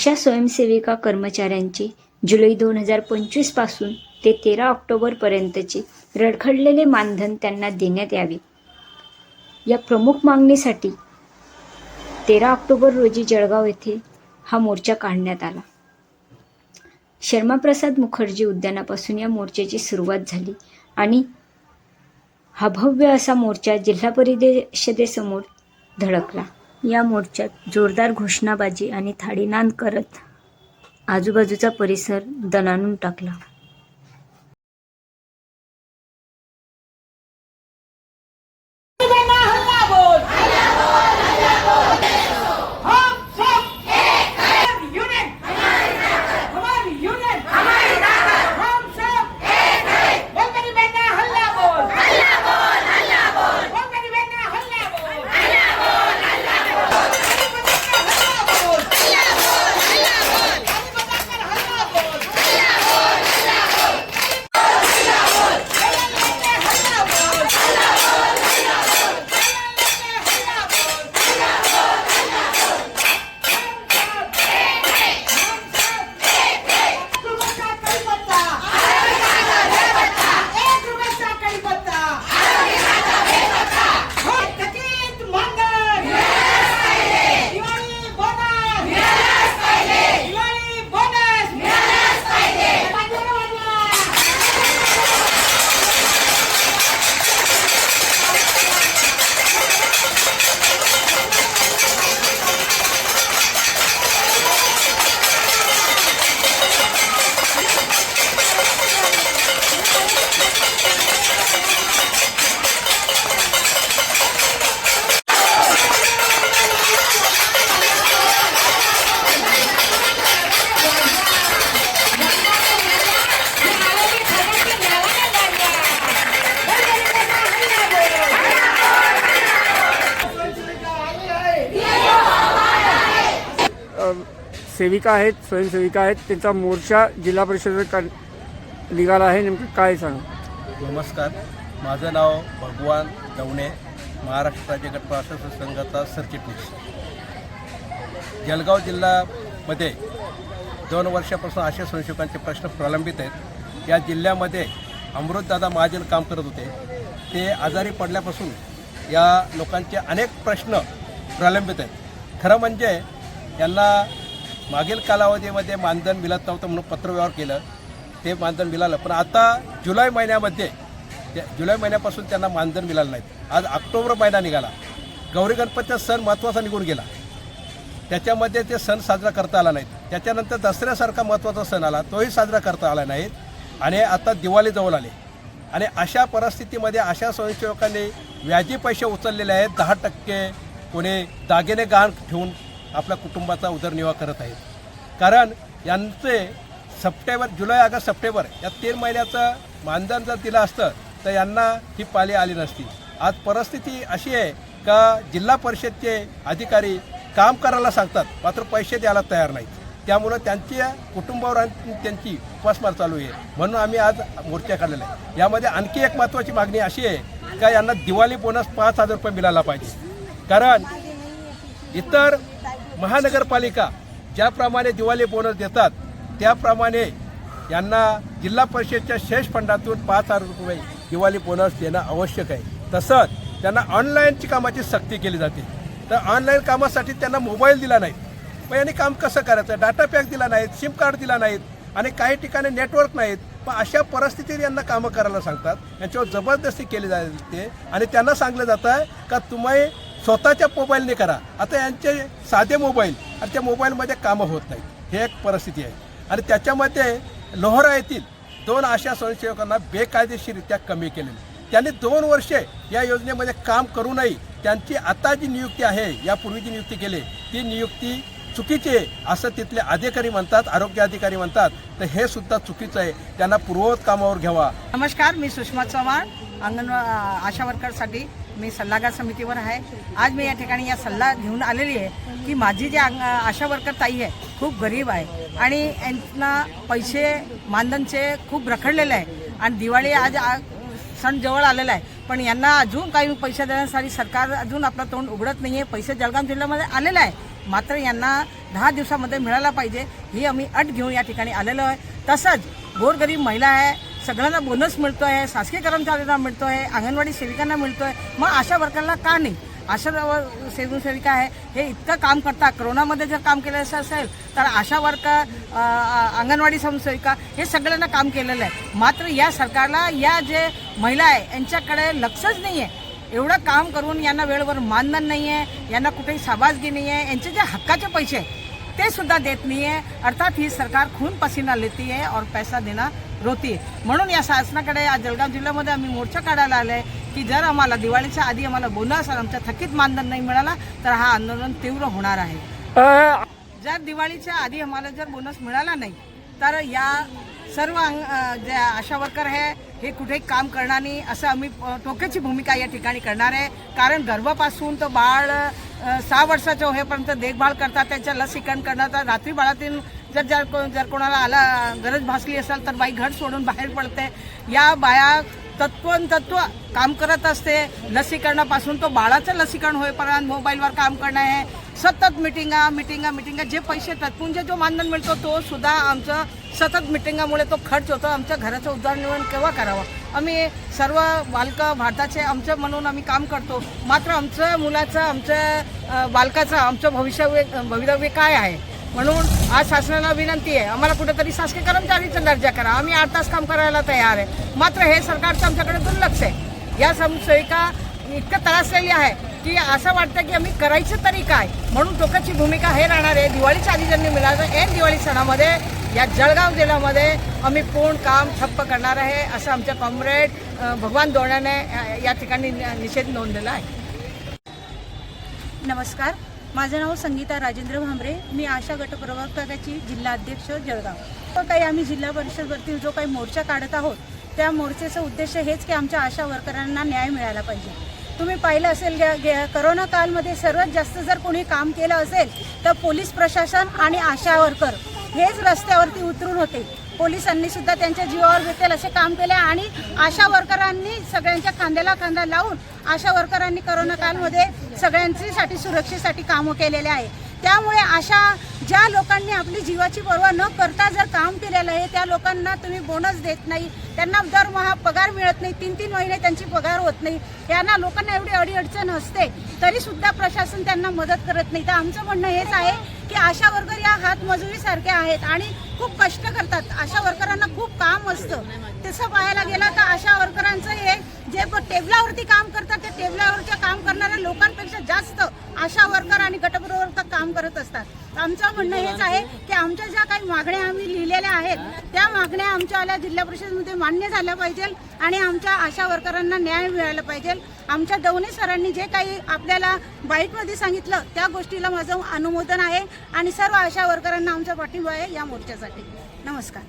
अशा स्वयंसेविका कर्मचाऱ्यांची जुलै दोन हजार पंचवीसपासून ते तेरा ऑक्टोबरपर्यंतचे रडखडलेले मानधन त्यांना देण्यात यावे. या प्रमुख मागणीसाठी तेरा ऑक्टोबर रोजी जळगाव येथे हा मोर्चा काढण्यात आला. शर्माप्रसाद मुखर्जी उद्यानापासून या मोर्चाची सुरुवात झाली आणि हा भव्य असा मोर्चा जिल्हा परिषदेसमोर धडकला. या मोर्चात जोरदार घोषणाबाजी आणि थाळीनाद करत आजूबाजूचा परिसर दणाणून टाकला. सेविका आहेत स्वयंसेविका आहेत. त्यांचा मोर्चा जिल्हा परिषद निघाला आहे. नेमकं काय सांग? नमस्कार. माझं नाव भगवान दवणे महाराष्ट्र राज्य गट प्रशासक संघाचा सरचिटणीस. जलगाव जिल्ह्यामध्ये दोन वर्षापासून अशा संशोधकांचे प्रश्न प्रलंबित आहेत. या जिल्ह्यामध्ये अमृतदादा महाजन काम करत होते. ते आजारी पडल्यापासून या लोकांचे अनेक प्रश्न प्रलंबित आहेत. खरं म्हणजे त्यांना मागील कालावधीमध्ये मानधन मिळत नव्हतं म्हणून पत्रव्यवहार केलं. ते मानधन मिळालं. पण आता जुलै महिन्यामध्ये जुलै महिन्यापासून त्यांना मानधन मिळालं नाहीत आज ऑक्टोबर महिना निघाला. गौरी गणपतीचा सण महत्त्वाचा निघून गेला. त्याच्यामध्ये ते सण साजरा करता आला नाहीत त्याच्यानंतर दसऱ्यासारखा महत्त्वाचा सण आला. तोही साजरा करता आला नाहीत आणि आता दिवाळी जवळ आली. आणि अशा परिस्थितीमध्ये अशा स्वयंसेवकांनी व्याजी पैसे उचललेले आहेत. दहा टक्के कोणी दागिने गहाण ठेवून आपल्या कुटुंबाचा उदरनिर्वाह करत आहेत. कारण यांचे सप्टेंबर जुलै ऑगस्ट सप्टेंबर या तीन महिन्याचं मानधन जर दिलं असतं तर यांना ही पाली आली नसती. आज परिस्थिती अशी आहे का जिल्हा परिषदचे अधिकारी काम करायला सांगतात मात्र पैसे द्यायला तयार नाहीत. त्यामुळं त्यांच्या कुटुंबावर आणि त्यांची उपासमार चालू आहे. म्हणून आम्ही आज मोर्चा काढलेला आहे. यामध्ये आणखी एक महत्त्वाची मागणी अशी आहे का यांना दिवाळी बोनस पाच हजार रुपये मिळाला पाहिजे. कारण इतर महानगरपालिका ज्याप्रमाणे दिवाळी बोनस देतात त्याप्रमाणे यांना जिल्हा परिषदच्या शेष फंडातून पाच हजार रुपये दिवाळी बोनस देणं आवश्यक आहे. तसंच त्यांना ऑनलाईनची कामाची सक्ती केली जाते. तर ऑनलाईन कामासाठी त्यांना मोबाईल दिला नाही. मग यांनी काम कसं करायचं? डाटा पॅक दिला नाहीत सिम कार्ड दिला नाहीत आणि काही ठिकाणी नेटवर्क नाहीत. पण अशा परिस्थितीत यांना कामं करायला सांगतात. यांच्यावर जबरदस्ती केली जाते आणि त्यांना सांगलं जातं का तुम्ही स्वतःच्या मोबाईलने करा. आता यांचे साधे मोबाईल आणि त्या मोबाईलमध्ये कामं होत नाहीत. हे एक परिस्थिती आहे. आणि त्याच्यामध्ये लोहरा येथील दोन अशा स्वयंसेवकांना बेकायदेशीररित्या कमी केलेली. त्यांनी दोन वर्षे या योजनेमध्ये काम करू नये. त्यांची आता जी नियुक्ती आहे यापूर्वी जी नियुक्ती केली ती नियुक्ती चुकीची आहे असं तिथले अधिकारी म्हणतात आरोग्य अधिकारी म्हणतात. तर हे सुद्धा चुकीचं आहे. त्यांना पूर्ववत कामावर घ्यावा. नमस्कार मी सुषमा चव्हाण अंगणवा आशा वर्करसाठी मी सल्लागार समितीवर आहे. आज मी या ठिकाणी या सल्ला घेऊन आलेली आहे की माझी जी आशा वर्कर ताई आहे खूप गरीब आहे. आणि यांना पैसे मानधनचे खूप रखडलेले आहे. आणि दिवाळी आज सण जवळ आलेला आहे. पण यांना अजून काही पैसे देण्यासाठी सरकार अजून आपलं तोंड उघडत नाही आहे पैसे जळगाव जिल्ह्यामध्ये आलेलं आहे. मात्र यांना दहा दिवसामध्ये मिळाला पाहिजे ही आम्ही अट घेऊन या ठिकाणी आलेलो आहे. तसंच गोरगरीब महिला आहे सगळ्यांना बोनस मिळतो आहे शासकीय कर्मचाऱ्यांना मिळतो आहे अंगणवाडी सेविकांना मिळतो आहे मग आशा वर्करला का नाही? आशा सेविका आहे हे इतकं काम करतात. करोनामध्ये जर काम केलं असं असेल तर आशा वर्कर अंगणवाडी स्वयंसेविका हे सगळ्यांना काम केलेलं आहे. मात्र या सरकारला या जे महिला आहे यांच्याकडे लक्षच नाही आहे एवढं काम करून यांना वेळेवर मानधन नाही आहे यांना कुठेही शाबासगी नाही आहे यांचे जे हक्काचे पैसे आहे, ते सुद्धा देत नाही आहे अर्थात ही सरकार खून पसीना लेती आहे और पैसा देना रोती. म्हणून या शासनाकडे आज जळगाव जिल्ह्यामध्ये आम्ही मोर्चा काढायला आलो आहे की जर आम्हाला दिवाळीच्या आधी आम्हाला बोनस आणि आमच्या थकीत मानधन नाही मिळाला तर हा आंदोलन तीव्र होणार आहे. जर दिवाळीच्या आधी आम्हाला जर बोनस मिळाला नाही तर या सर्व जे आशा वर्कर आहे हे कुठेही काम करणार नाही असं आम्ही टोक्याची भूमिका या ठिकाणी करणार आहे. कारण गर्भापासून तर बाळ सहा वर्षाचं होईपर्यंत देखभाल करतात त्याच्या लसीकरण करण्याचा रात्री बाळातील जर जर को- जर कोणाला आला गरज भासली असेल तर बाई घर सोडून बाहेर पडते. या बाया तत्व काम करत असते. लसीकरणापासून तो बाळाचं लसीकरण होईपर्यंत मोबाईलवर काम करणं आहे सतत मिटिंगा मिटिंगा मिटिंगा. जे पैसे तत्पुंजे जो मानधन मिळतो तो सुद्धा आमचं सतत मिटिंगामुळे तो खर्च होतो. आमच्या घराचं उदरनिर्वाह केव्हा करावं? आम्ही सर्व बालकं भारताचे आमचं म्हणून आम्ही काम करतो. मात्र आमचं मुलाचं आमचं बालकाचं आमचं भविष्य भवितव्य काय आहे? म्हणून आज शासनाला विनंती आहे. आम्हाला कुठेतरी शासकीय कर्मचारीचा दर्जा करा. आम्ही आठ तास काम करायला तयार आहे. मात्र हे सरकारचं आमच्याकडे दुर्लक्ष आहे. या स्वयंसेविका इतकं त्रासलेली आहे की असं वाटतं की आम्ही करायचं तरी काय? म्हणून टोकाची भूमिका हे राहणार आहे. दिवाळीच्या आधी ज्यांनी मिळालं ऐन दिवाळी सणामध्ये या जळगाव जिल्ह्यामध्ये आम्ही पूर्ण काम ठप्प करणार आहे असं आमच्या कॉम्रेड भगवान दोण्याने या ठिकाणी निषेध नोंदलेला आहे. नमस्कार. माझं नाव संगीता राजेंद्र भांबरे. मी आशा गटप्रवर्तकाची जिल्हा अध्यक्ष जळगाव. तो काही आम्ही जिल्हा परिषदवरती जो काही मोर्चा काढत आहोत त्या मोर्चाचा उद्देश हेच की आमच्या आशा वर्करांना न्याय मिळाला पाहिजे. तुम्ही पाहिलं असेल गे- गे- करोना कालमध्ये सर्वात जास्त जर कोणी काम केलं असेल तर पोलीस प्रशासन आणि आशा वर्कर हेच रस्त्यावरती उतरून होते. पोलिसांनी सुद्धा त्यांच्या जीवावर भेटेल असे काम केले आणि आशा वर्करांनी सगळ्यांच्या खांद्याला खांदा लावून आशा वर्करांनी करोना कालमध्ये सगळ्यांसाठी सुरक्षेसाठी कामं केलेले आहे. त्यामुळे अशा ज्या लोकांनी आपली जीवाची पर्वा न करता जर काम केलेलं आहे त्या लोकांना तुम्ही बोनस देत नाही. त्यांना दरमहा पगार मिळत नाही. तीन तीन महिने त्यांची पगार होत नाही. यांना लोकांना एवढी अडीअडचण असते तरीसुद्धा प्रशासन त्यांना मदत करत नाही. तर आमचं म्हणणं हेच आहे की आशा वर्कर या हातमजुरीसारख्या आहेत आणि खूप कष्ट करतात. आशा वर्करांना खूप काम असतं. तसं पाहायला गेलं तर आशा वर्करांचं हे जे टेबलावरती काम करतात त्या टेबलावरच्या काम करणाऱ्या लोकांपेक्षा आशा वर्कर आणि गटप्रवर्तक काम करत असतात. आमचं म्हणणं हेच आहे की आमच्या ज्या काही मागण्या आम्ही लिहिलेल्या आहेत त्या मागण्या आमच्या जिल्हा परिषदमध्ये मान्य झाल्या पाहिजे आणि आमच्या आशा वर्करांना न्याय मिळाला पाहिजे. आमच्या दोन्ही सरांनी जे काही आपल्याला बाईटमध्ये सांगितलं त्या गोष्टीला माझं अनुमोदन आहे आणि सर्व आशा वर्करांना आमचा पाठिंबा आहे या मोर्चासाठी. नमस्कार.